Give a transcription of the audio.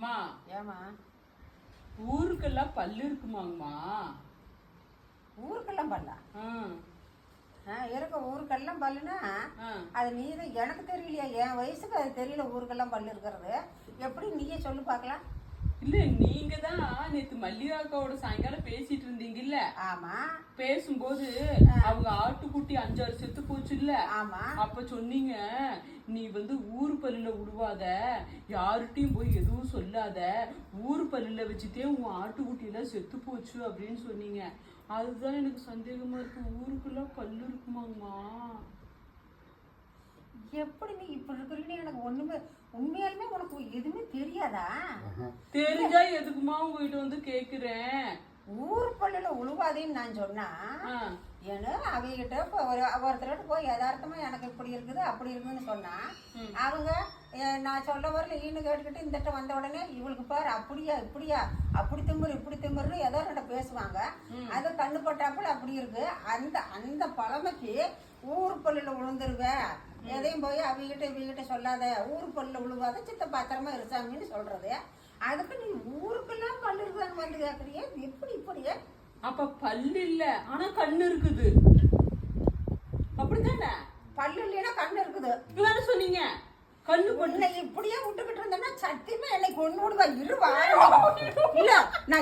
அம்மா ஏமா ஊருக்கெல்லாம் பல்லு இருக்குமாங்கம்மா. ஊருக்கெல்லாம் பல்லா? இருக்க ஊருக்கெல்லாம் பல்லுனா. அது நீ தான் எனக்கு தெரியலையா? என் வயசுக்கு அது தெரியல ஊருக்கெல்லாம் பல்லு இருக்கிறது. எப்படி நீயே சொல்லு பார்க்கலாம். இல்ல நீங்க தான் நேத்து மல்லிகாக்காவோட சாயங்காலம் பேசிட்டு இருந்தீங்கல்ல? ஆமா. பேசும்போது அவங்க ஆட்டுக்குட்டி அஞ்சாறு செத்து போச்சு இல்ல ஆமா. அப்ப சொன்னீங்க வந்து ஊர் பல்லுல விடுவாத யார்கிட்டயும் போய் எதுவும் சொல்லாத ஊர் பல்லுல வச்சுட்டே உன் ஆட்டுக்குட்டி எல்லாம் செத்து போச்சு அப்படின்னு சொன்னீங்க. அதுதான் எனக்கு சந்தேகமா இருக்கு. ஊருக்குள்ள பல்லு இருக்குமாங்கம்மா? எப்படி நீ இப்படி இருக்கிறீன்னு எனக்கு ஒண்ணுமே உண்மையாலுமே உனக்கு எதுவுமே தெரியாதா? தெரிஞ்சா எதுக்குமா உங்ககிட்ட வந்து கேக்குறேன்? ஊர் பல்லுல உழுவாதேன்னு நான் சொன்னா ஏன்னா அவகிட்ட இப்போ ஒரு ஒருத்தர்கிட்ட போய் யதார்த்தமா எனக்கு இப்படி இருக்குது அப்படி இருக்குதுன்னு சொன்னா. அவங்க "ஏ, நான் சொல்ல வரல ஈன்னு கேட்டுக்கிட்டு இந்தட்ட வந்த உடனே இவளுக்கு பாரு அப்படியா இப்படியா அப்படி திமுரு இப்படி திமுருன்னு ஏதோ ரெண்ட பேசுவாங்க. அது கண்ணு பட்டாப்புல அப்படி இருக்கு. அந்த அந்த பழமைக்கு ஊர் பல்லுல விழுந்துருவேன் எதையும் போய் அவகிட்ட இவகிட்ட சொல்லாத. ஊர் பல்லுல விழுவாத சித்த பாத்திரமா இருசாமின்னு சொல்றது. அதுக்கு நீ ஊருக்கெல்லாம் பல்லு இருக்குதான்னு வந்து கேட்குறியே எப்படி இப்படியே அப்ப பல்லு இல்ல ஆனா கண்ணு இருக்குது. அப்படித்தானே? பல்லு இல்லைன்னா கண்ணு இருக்குது. இதுதானே சொன்னீங்க? கண்ணு உன்னை இப்படியே விட்டுக்கிட்டு இருந்தேன்னா சத்தியமா என்னை கொண்டு விடுவா இரு வாரேன். இல்ல நான்